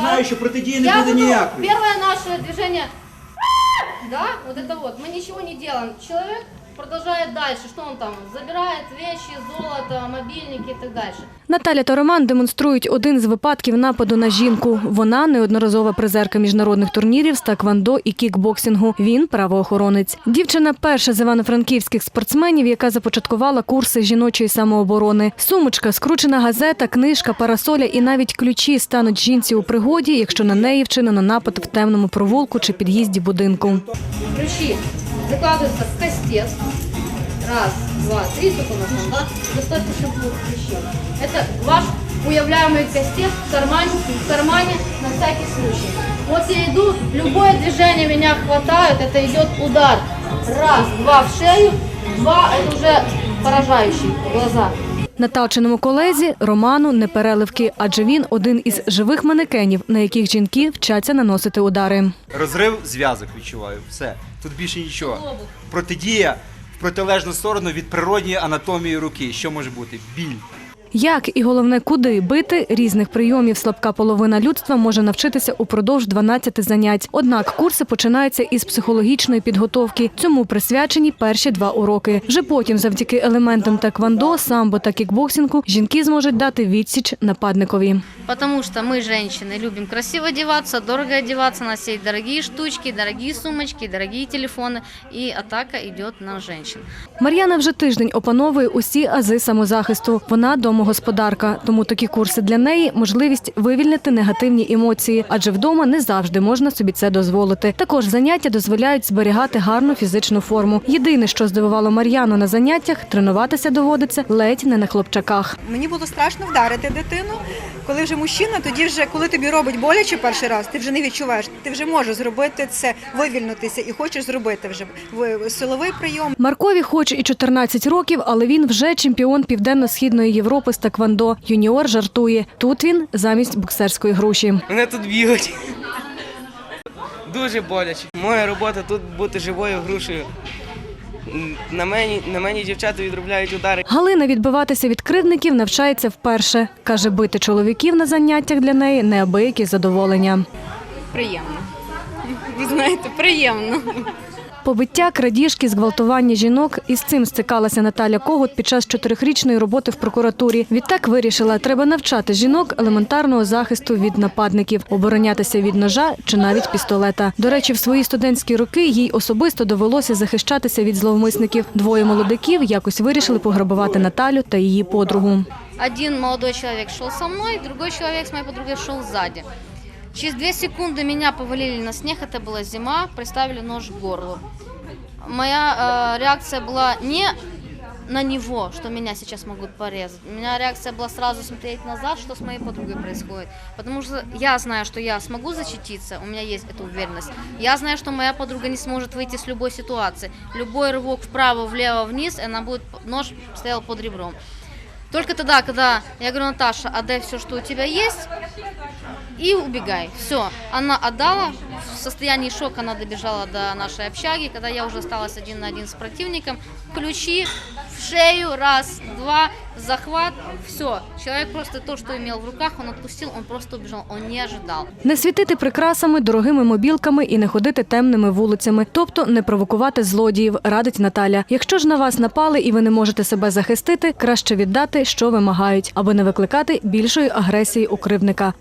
знаю, що протидії не Я буде буду, ніякої. первое наше движение, да, вот это вот, мы ничего не делаем. Человек продолжает дальше, что он там, забирает вещи, золото, мобильники и так дальше. Наталя та Роман демонструють один з випадків нападу на жінку. Вона неодноразова призерка міжнародних турнірів з таквандо і кікбоксингу. Він правоохоронець. Дівчина перша з івано-франківських спортсменів, яка започаткувала курси жіночої самооборони. Сумочка, скручена газета, книжка, парасоля і навіть ключі стануть жінці у пригоді, якщо на неї вчинено напад в темному провулку чи під'їзді будинку. Ключи закладываются в кастет. Раз, два, три, сколько у нас там, да? Достаточно двух ключей. Это ваш уявляемый кастет в кармане, в кармане на всякий случай. Вот я иду, любое движение меня хватает, это идет удар. Раз, два в шею, два, это уже поражающий в глаза. Наталченому колезі Роману не переливки, адже він один із живих манекенів, на яких жінки вчаться наносити удари. Розрив зв'язок відчуваю. Все. Тут більше нічого. Протидія в протилежну сторону від природньої анатомії руки. Що може бути? Біль. Як і головне, куди бити різних прийомів слабка половина людства може навчитися упродовж 12 занять. Однак курси починаються із психологічної підготовки. Цьому присвячені перші два уроки. Вже потім, завдяки елементам теквандо, самбо та кікбоксингу, жінки зможуть дати відсіч нападникові. Потому что мы, женщины, любим красиво одеваться, дорого одеваться, носить дорогие штучки, дорогие сумочки, дорогие телефоны. И атака идет на женщин. Мар'яна вже тиждень опановує усі ази самозахисту. Вона домогосподарка, тому такі курси для неї можливість вивільнити негативні емоції, адже вдома не завжди можна собі це дозволити. Також заняття дозволяють зберігати гарну фізичну форму. Єдине, що здивувало Мар'яну на заняттях, тренуватися доводиться ледь не на хлопчаках. Мені було страшно вдарити дитину. Коли вже мужчина, тоді вже коли тобі робить боляче перший раз, ти вже не відчуваєш. Ти вже можеш зробити це, вивільнитися і хочеш зробити вже силовий прийом. Маркові хоч і 14 років, але він вже чемпіон Південно-східної Європи з таквандо. Юніор жартує. Тут він замість боксерської груші. Мене тут б'ють. Дуже боляче. Моя робота тут бути живою грушею. На мені, на мені дівчата відробляють удари. Галина відбиватися від кривдників навчається вперше. Каже, бити чоловіків на заняттях для неї неабиякі задоволення. приємно. Ви знаєте, приємно. Побиття, крадіжки, зґвалтування жінок із цим стикалася Наталя Когут під час чотирихрічної роботи в прокуратурі. Відтак вирішила, треба навчати жінок елементарного захисту від нападників, оборонятися від ножа чи навіть пістолета. До речі, в свої студентські роки їй особисто довелося захищатися від зловмисників. Двоє молодиків якось вирішили пограбувати Наталю та її подругу. Один молодой человек шел со мной, другой человек с моей подругой шел сзади. Через две секунды меня повалили на снег, это была зима, приставили нож к горлу. Моя э, реакция была не на него, что меня сейчас могут порезать. У меня реакция была сразу смотреть назад, что с моей подругой происходит. Потому что я знаю, что я смогу защититься, у меня есть эта уверенность. Я знаю, что моя подруга не сможет выйти с любой ситуации. Любой рывок вправо, влево, вниз, и она будет, нож стоял под ребром. Только тогда, когда я говорю, Наташа, отдай все, что у тебя есть, и убегай. Все. Она отдала. В состоянии шока она добежала до нашей общаги, когда я уже осталась один на один с противником. Ключи в шею, раз, два, захват, все. Человек просто то, что имел в руках, он отпустил, он просто убежал, он не ожидал. Не світити прикрасами, дорогими мобілками і не ходити темними вулицями, тобто не провокувати злодіїв, радить Наталя. Якщо ж на вас напали і ви не можете себе захистити, краще віддати, що вимагають, аби не викликати більшої агресії у кривника.